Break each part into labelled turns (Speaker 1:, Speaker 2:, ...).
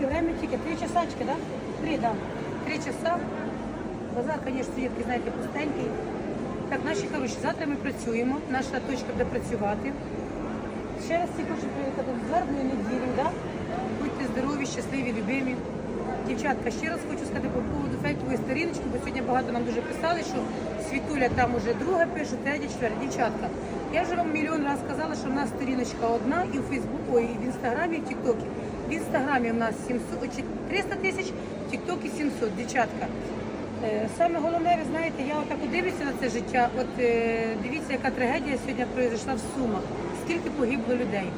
Speaker 1: Скільки время тільки? Три часачки, да? Три, да. Три часа. Базар, звісно, рідкий, знаєте, пустенький. Так, наші хороші, завтра ми працюємо, наша точка буде працювати. Ще раз всі хочу привітати з гарною неділю, да? Будьте здорові, щасливі, любимі. Дівчатка, ще раз хочу сказати по поводу фейкової сторіночки, бо сьогодні багато нам дуже писали, що Світуля там уже друга пише, третя, четверта. Дівчатка, я вже вам мільйон разів сказала, що в нас сторіночка одна і в Фейсбуку, і в Інстаграмі, і в Тіктокі. В Інстаграмі в нас 700, чи 300 тисяч, в Тіктокі 700. Дівчатка, Е, Саме головне, ви знаєте, я отак дивлюся на це життя. От е, дивіться, яка трагедія сьогодні пройшла в Сумах. Скільки погибло людей.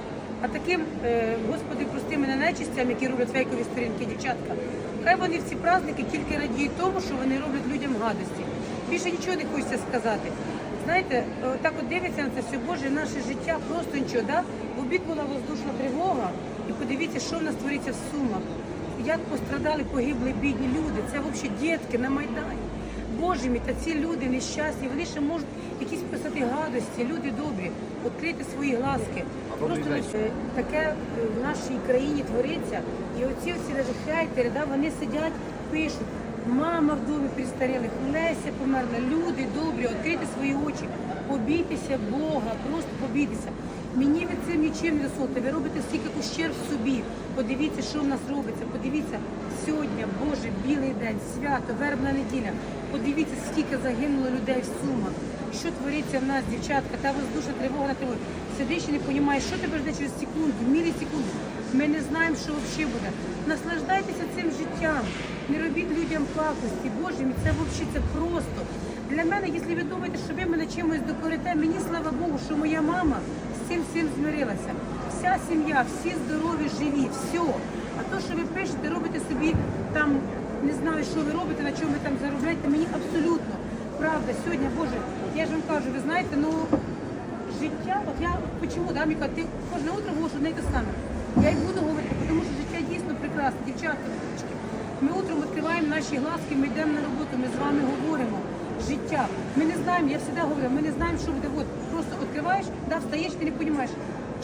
Speaker 1: А таким, е, господи, прости мене нечистям, які роблять фейкові сторінки, дівчатка. Хай вони в ці праздники тільки радіють тому, що вони роблять людям гадості. Більше нічого не хочеться сказати. Знаєте, так от дивиться на це все, Боже, наше життя просто нічого. Да? В обід була воздушна тривога, і подивіться, що в нас твориться в Сумах як пострадали, погибли бідні люди. Це взагалі дітки на Майдані. Боже мій, та ці люди нещасні, вони ще можуть якісь писати гадості, люди добрі, відкрити свої глазки. Просто е, таке е, в нашій країні твориться. І оці оці навіть хейтери, да, вони сидять, пишуть. Мама в домі престарілих, Леся померла, люди добрі, відкрити свої очі, побійтеся Бога, просто побійтеся. Мені ви цим нічим не дозволите. Ви робите стільки ущерб собі. Подивіться, що в нас робиться. Подивіться сьогодні, Боже, білий день, свято, вербна неділя. Подивіться, скільки загинуло людей в сумах. Що твориться в нас, дівчатка, та воздушна тривога на тривогу. Сидиш і не розумієш, що тебе жде через секунду, мілісекунду. Ми не знаємо, що взагалі буде. Наслаждайтеся цим життям. Не робіть людям пакості. Боже мій, це взагалі це просто. Для мене, якщо ви думаєте, що ви мене чимось докорите, мені слава Богу, що моя мама з цим всім змирилася. Вся сім'я, всі здорові, живі, все. А то, що ви пишете, робите собі там, не знаю, що ви робите, на чому ви там заробляєте, мені абсолютно правда. Сьогодні, Боже, я ж вам кажу, ви знаєте, ну життя, от я почему, да, Міка, ти кожне утро говориш одне те саме. Я й буду говорити, тому що життя дійсно прекрасне, дівчатки. Ми утром відкриваємо наші глазки, ми йдемо на роботу, ми з вами говоримо. Життя. Ми не знаємо, я завжди говорю, ми не знаємо, що буде. От просто відкриваєш, да, встаєш, ти не розумієш,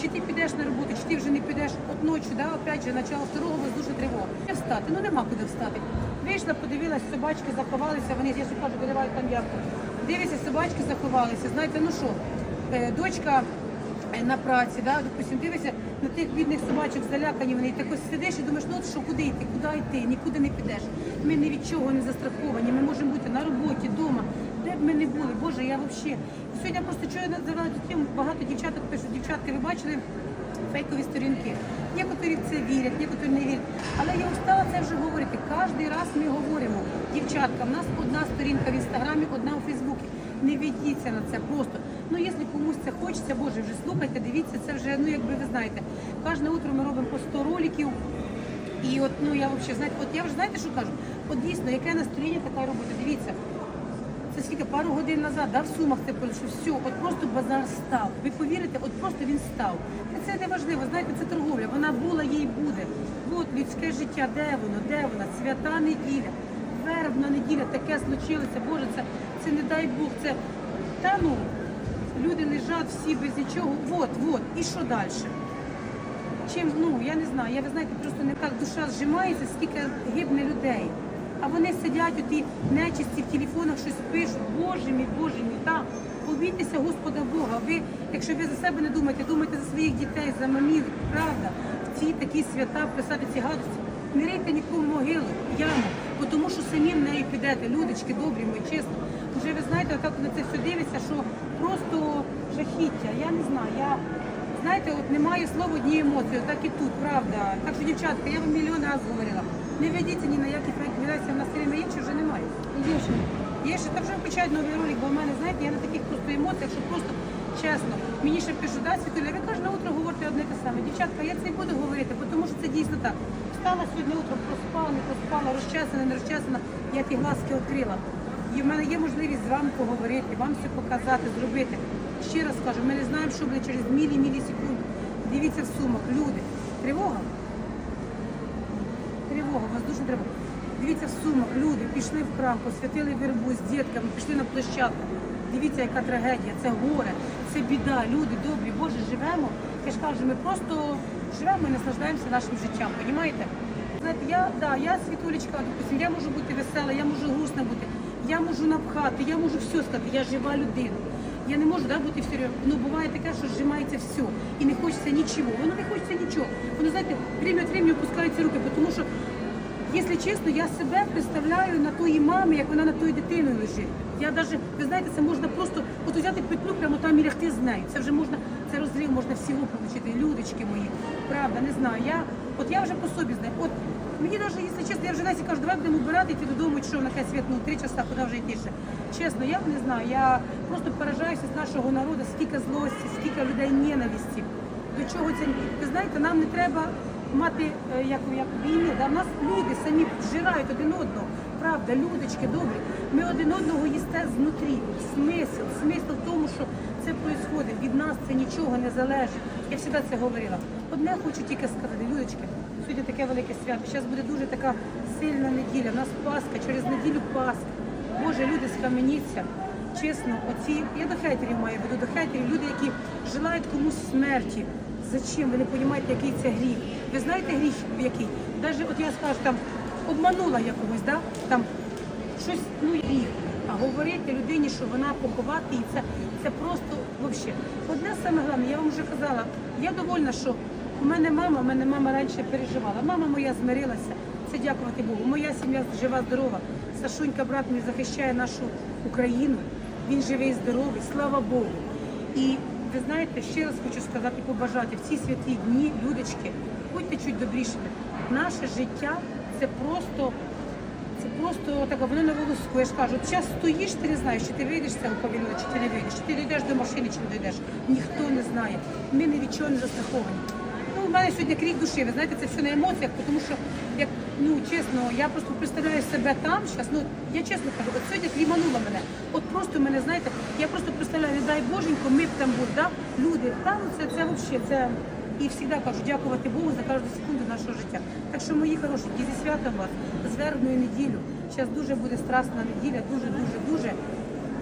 Speaker 1: чи ти підеш на роботу, чи ти вже не підеш от ночі, да, опять же, начало второго воздушна тривога. Де встати? Ну нема куди встати. Вийшла, подивилась, собачки заховалися, вони, я кажу, виливають там явку. Дивися, собачки заховалися. Знаєте, ну що, е, дочка на праці, да, допустим, дивися на тих бідних собачок залякані, вони і так ось сидиш і думаєш, ну от що, куди йти, куди йти, нікуди не підеш. Ми ні від чого не застраховані, ми можемо бути на роботі, вдома, де б ми не були. Боже, я взагалі. Сьогодні просто чую називаю цю тему, багато дівчаток пишуть, дівчатки, ви бачили фейкові сторінки. Некоторі в це вірять, некоторі не вірять. Але я устала це вже говорити. Кожен раз ми говоримо. Дівчатка, в нас одна сторінка в інстаграмі, одна у Фейсбуці. Не ведіться на це просто. Ну, якщо комусь це хочеться, Боже, вже слухайте, дивіться, це вже, ну якби ви знаєте, кожне утро ми робимо по 100 роликів. І от, ну я взагалі, знаєте, от я вже знаєте, що кажу? От дійсно, яке настроєння, така робота. Дивіться, це скільки пару годин назад, да, в сумах це що все, от просто базар став. Ви повірите, от просто він став. І це не важливо, знаєте, це торговля. Вона була, їй буде. От людське життя, де воно, де вона? Свята неділя, вербна неділя, таке случилося. Боже, це, це не дай Бог, це та ну. Люди лежать всі без нічого. От, от, і що далі? чим, ну я не знаю, я ви знаєте, просто не так душа зжимається, скільки гибне людей. А вони сидять у ті нечисті в телефонах щось пишуть. Боже мій, Боже мій, та побійтеся Господа Бога. Ви, якщо ви за себе не думаєте, думайте за своїх дітей, за мамів, правда, в ці такі свята писати ці гадості. Не рийте нікому могилу, яму, бо тому що самим нею підете, людочки добрі, мої чесно. Вже ви знаєте, отак на це все дивиться, що просто жахіття. Я не знаю. я Знаєте, от немає слова одні емоції, так і тут, правда. Так що, дівчатка, я вам мільйон разів говорила. Не ведіться ні на які фейк-відео, в нас время є чи вже немає.
Speaker 2: Є ще.
Speaker 1: Є ще так вже включають новий ролик, бо в мене, знаєте, я на таких просто емоціях, що просто чесно. Мені ще пишуть, да, Світуля, ви кожне утро говорите одне те саме. Дівчатка, я це і буду говорити, тому що це дійсно так. Встала сьогодні утром, проспала, не проспала, розчесана, не розчесана, я ті глазки відкрила. І в мене є можливість з вами поговорити, вам все показати, зробити. Ще раз кажу, ми не знаємо, що буде через мілі-мілісекунд. Дивіться в сумах, люди. Тривога? Тривога, воздушна тривога. Дивіться в сумах, люди пішли в храм, посвятили вербу з дітками, пішли на площадку. Дивіться, яка трагедія, це горе, це біда, люди добрі, Боже, живемо. Я ж кажу, ми просто живемо і наслаждаємося нашим життям, розумієте? Знаєте, я, да, я світулечка, допустим, я можу бути весела, я можу грустна бути, я можу напхати, я можу все сказати, я жива людина. Я не можу да, бути все. Ну буває таке, що зжимається все і не хочеться нічого. Воно не хочеться нічого. Воно знаєте, время від времени опускаються руки, тому що, якщо чесно, я себе представляю на тої мамі, як вона над тою дитиною лежить. Я навіть, ви знаєте, це можна просто от взяти петлю прямо там і лягти з нею. Це вже можна, це розрив можна всього отримати. Людочки мої, правда, не знаю. Я, от я вже по собі знаю. От Мені навіть, якщо чесно, я вже Насі кажу, давай будемо вбирати, йти додому, що на кай світ, ну, три часа, куди вже йти ще. Чесно, я не знаю, я просто поражаюся з нашого народу, скільки злості, скільки людей ненависті. До чого це? Ви знаєте, нам не треба мати е, як, як війни, да? в нас люди самі зжирають один одного. Правда, людочки добрі. Ми один одного їсте знутрі. Смисл, смисл в тому, що це відбувається. Від нас це нічого не залежить. Я завжди це говорила. Одне хочу тільки сказати, людочки. Сьогодні таке велике свято. Зараз буде дуже така сильна неділя. У нас Пасха, через неділю Пасха. Боже, люди схаменіться. Чесно, оці, я до хейтерів маю веду, до хейтерів, люди, які желають комусь смерті. Зачем? Ви не розумієте, який це гріх. Ви знаєте гріх який? Навіть от я скажу, там обманула якогось, да? там щось, ну гріх. А говорити людині, що вона поховати її, це, це просто взагалі. Одне саме головне, я вам вже казала, я довольна, що у мене мама, у мене мама раніше переживала. Мама моя змирилася. Це дякувати Богу. Моя сім'я жива, здорова. Сашунька, брат мій захищає нашу Україну. Він живий, і здоровий, слава Богу. І ви знаєте, ще раз хочу сказати, побажати в ці святі дні, людочки, будьте чуть добрішими. Наше життя це просто. Це просто так, воно на волоску. Я ж кажу, зараз стоїш, ти не знаєш, чи ти вийдеш з цього павільйону, чи ти не вийдеш, чи ти дійдеш до машини, чи не дійдеш. Ніхто не знає. Ми ні від чого не застраховані. Ну, у мене сьогодні крик душі, ви знаєте, це все на емоціях, тому що, як, ну, чесно, я просто представляю себе там зараз, ну, я чесно кажу, от сьогодні кліманула мене. От просто мене, знаєте, я просто представляю, не дай Боженько, ми б там були, да? люди, там це, це взагалі, це... І завжди кажу, дякувати Богу за кожну секунду нашого життя. Так що, мої хороші, зі святом вас, з вербною неділю. Зараз дуже буде страсна неділя, дуже, дуже, дуже.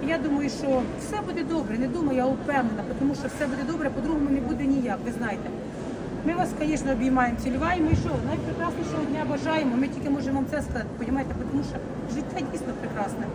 Speaker 1: Я думаю, що все буде добре. Не думаю, я впевнена, тому що все буде добре, по-другому не буде ніяк, ви знаєте. Ми вас, звісно, обіймаємо, цілюваємо і що? Найпрекраснішого дня бажаємо. Ми тільки можемо вам це сказати, розумієте, тому що життя дійсно прекрасне.